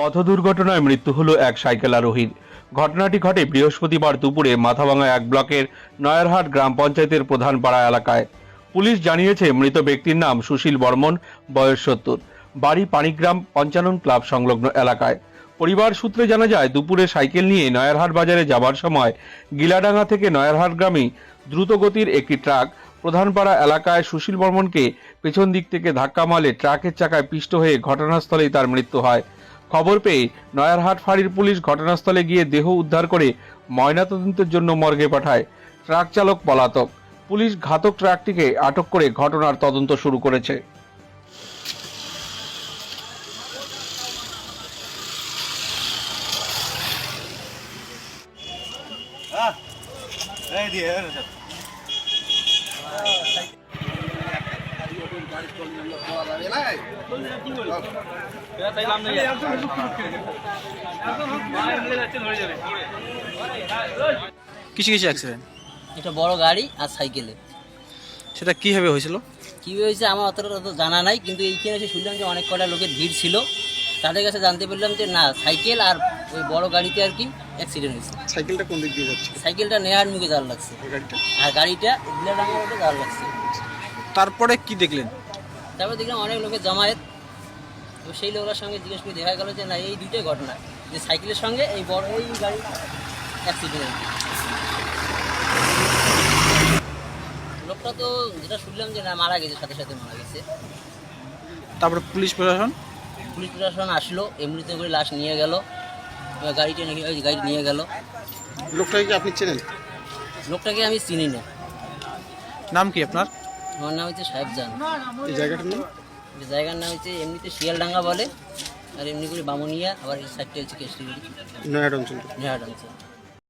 পথ দুর্ঘটনায় মৃত্যু হলো এক সাইকেল আরোহীর। ঘটনাটি ঘটে বৃহস্পতিবার দুপুরে মাথাভাঙা এক ব্লকের নয়ারহাট গ্রাম পঞ্চায়েতের প্রধান পাড়া এলাকায়। পুলিশ জানিয়েছে, মৃত ব্যক্তির নাম সুশীল বর্মন, বয়স সত্তর। বাড়ি পানিগ্রাম পঞ্চানন ক্লাব সংলগ্ন এলাকায়। পরিবার সূত্রে জানা যায়, দুপুরে সাইকেল নিয়ে নয়ারহাট বাজারে যাবার সময় গিলাডাঙ্গা থেকে নয়ারহাট গ্রামে দ্রুতগতির একটি ট্রাক প্রধানপাড়া এলাকায় সুশীল বর্মনকে পেছন দিক থেকে ধাক্কা মারলে ট্রাকের চাকায় পিষ্ট হয়ে ঘটনাস্থলেই তার মৃত্যু হয়। খবর পেয়ে নয়ারহাট ফাঁড়ির পুলিশ ঘটনাস্থলে গিয়ে দেহ উদ্ধার করে ময়নাতদন্তের জন্য মর্গে পাঠায় ট্রাক চালক পলাতক। পুলিশ ঘাতক ট্রাকটিকে আটক করে ঘটনার তদন্ত শুরু করেছে। কিছু কিছু অ্যাক্সিডেন্ট এটা বড় গাড়ি আর সাইকেলে। সেটা কীভাবে হয়েছিল? কী হয়েছে আমার অতটা তো জানা নাই কিন্তু এইখানে এসে শুনলাম যে অনেক কটা লোকের ভিড় ছিল। তাদের কাছে জানতে পারলাম যে না সাইকেল আর ওই বড় গাড়িতে আর কি অ্যাক্সিডেন্ট হয়েছে। সাইকেলটা কোন দিক দিয়ে যাচ্ছে? সাইকেলটা নেহার মুখে জাল লাগছে। আর গাড়িটা দিলাডাঙ্গা রোডে জাল লাগছে। তারপরে কি দেখলেন? তারপর দেখলাম অনেক লোকের জমায়েত। তো সেই লোকের সঙ্গে জিজ্ঞেস করে দেখা গেল যে না এই দুইটাই ঘটনা। যে সাইকেলের সঙ্গে এই বড় এই গাড়ি অ্যাক্সিডেন্ট লোকটা তো যেটা শুনলাম যে না মারা গেছে সাথে সাথে মারা গেছে। তারপরে পুলিশ প্রশাসন? পুলিশ প্রশাসন আসলো এমনিতে করে লাশ নিয়ে গেল। এবার গাড়িটা নাকি ওই গাড়ি নিয়ে গেল। লোকটাকে কি আপনি চেনেন? লোকটাকে আমি চিনি না। নাম কি আপনার? আমার নাম হচ্ছে সাহেবজান এই জায়গাটার নাম? জায়গার নাম হচ্ছে এমনিতে শিয়ালডাঙ্গা বলে আর এমনি করে বামুনিয়া আবার এই সাইডটা হচ্ছে কেশরি নয়াড অঞ্চল নয়াড অঞ্চল।